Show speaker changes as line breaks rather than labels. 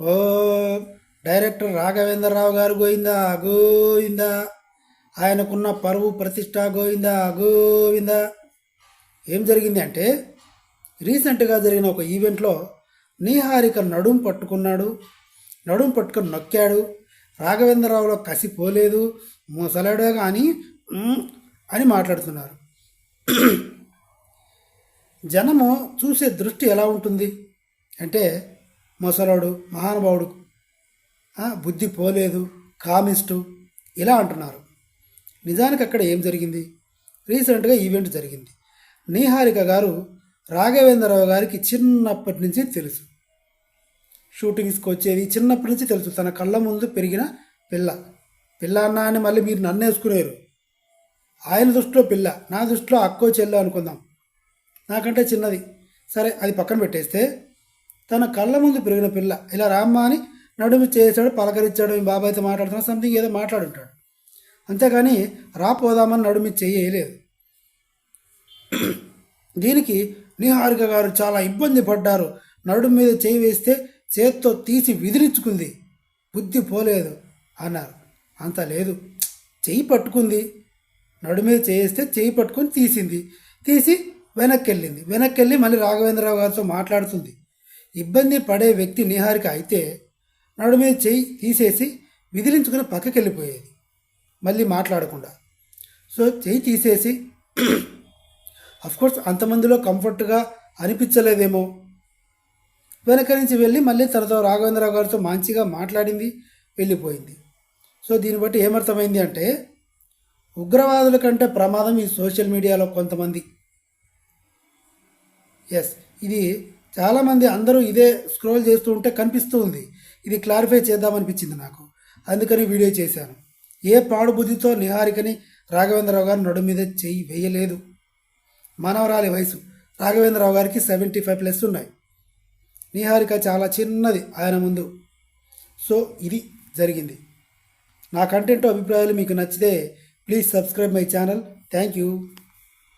ఓ director Raghavendra Rao గారు గోయిందా గోవిందా. ఆయనకున్న పరువు ప్రతిష్ట గోవిందా గోవిందా. ఏం జరిగింది అంటే రీసెంట్గా జరిగిన ఒక ఈవెంట్లో నీహారిక నడుం పట్టుకున్నాడు నడుం పట్టుకొని నొక్కాడు. రాఘవేంద్రరావులో కసి పోలేదు ముసలాడే కానీ అని మాట్లాడుతున్నారు. జనము చూసే దృష్టి ఎలా ఉంటుంది? అంటే ముసలోడు మహానుభావుడు బుద్ధి పోలేదు కామిస్టు ఇలా అంటున్నారు. నిజానికి అక్కడ ఏం జరిగింది? రీసెంట్గా ఈవెంట్ జరిగింది. నీహారిక గారు రాఘవేంద్రరావు గారికి చిన్నప్పటి నుంచి తెలుసు. షూటింగ్స్కి వచ్చేది చిన్నప్పటి నుంచి తెలుసు. తన కళ్ళ ముందు పెరిగిన పిల్ల. పిల్ల అన్నా అని మళ్ళీ మీరు నన్ను వేసుకునేరు. ఆయన దృష్టిలో పిల్ల. నా దృష్టిలో అక్కో చెల్లో అనుకుందాం. నాకంటే చిన్నది. సరే అది పక్కన పెట్టేస్తే తన కళ్ళ ముందు పెరిగిన పిల్ల. ఇలా రామ్మ అని నడుము చేశాడు పలకరించాడు మీ బాబాయ్తో మాట్లాడుతున్నా సంథింగ్ ఏదో మాట్లాడుంటాడు. అంతేగాని రాపోదామని నడుమి చేయలేదు. దీనికి నిహారిక గారు చాలా ఇబ్బంది పడ్డారు. నడుము మీద చేయి వేస్తే చేత్తో తీసి విదిలించుకుంది. బుద్ధి పోలేదు అన్నారు. అంత లేదు. చెయ్యి పట్టుకుంది. నడు మీద చేయిస్తే చేయి పట్టుకొని తీసింది. తీసి వెనక్కి వెళ్ళింది వెనక్కి వెళ్ళి మళ్ళీ రాఘవేంద్రరావు గారితో మాట్లాడుతుంది. ఇబ్బంది పడే వ్యక్తి నిహారిక అయితే నడు మీద చేయి తీసేసి విదిలించుకుని పక్కకి వెళ్ళిపోయేది మళ్ళీ మాట్లాడకుండా. సో చేయి తీసేసి అఫ్కోర్స్ అంతమందిలో కంఫర్ట్గా అనిపించలేదేమో. వెనక నుంచి వెళ్ళి మళ్ళీ తనతో రాఘవేంద్రరావు గారితో మంచిగా మాట్లాడింది వెళ్ళిపోయింది. సో దీన్ని బట్టి ఏమర్థమైంది అంటే ఉగ్రవాదుల కంటే ప్రమాదం ఈ సోషల్ మీడియాలో కొంతమంది. ఎస్ ఇది చాలామంది అందరూ ఇదే స్క్రోల్ చేస్తూ ఉంటే కనిపిస్తూ ఉంది. ఇది క్లారిఫై చేద్దామనిపించింది నాకు. అందుకని వీడియో చేశాను. ఏ పాడుబుద్ధితో నిహారికని రాఘవేంద్రరావు గారు నడు మీద చెయ్యి వేయలేదు. మనవరాలి వయసు. రాఘవేంద్రరావు గారికి సెవెంటీ ఫైవ్ ప్లస్ ఉన్నాయి. నిహారిక చాలా చిన్నది ఆయన ముందు. సో ఇది జరిగింది. నా కంటెంట్ అభిప్రాయాలు మీకు నచ్చితే please subscribe my channel. Thank you.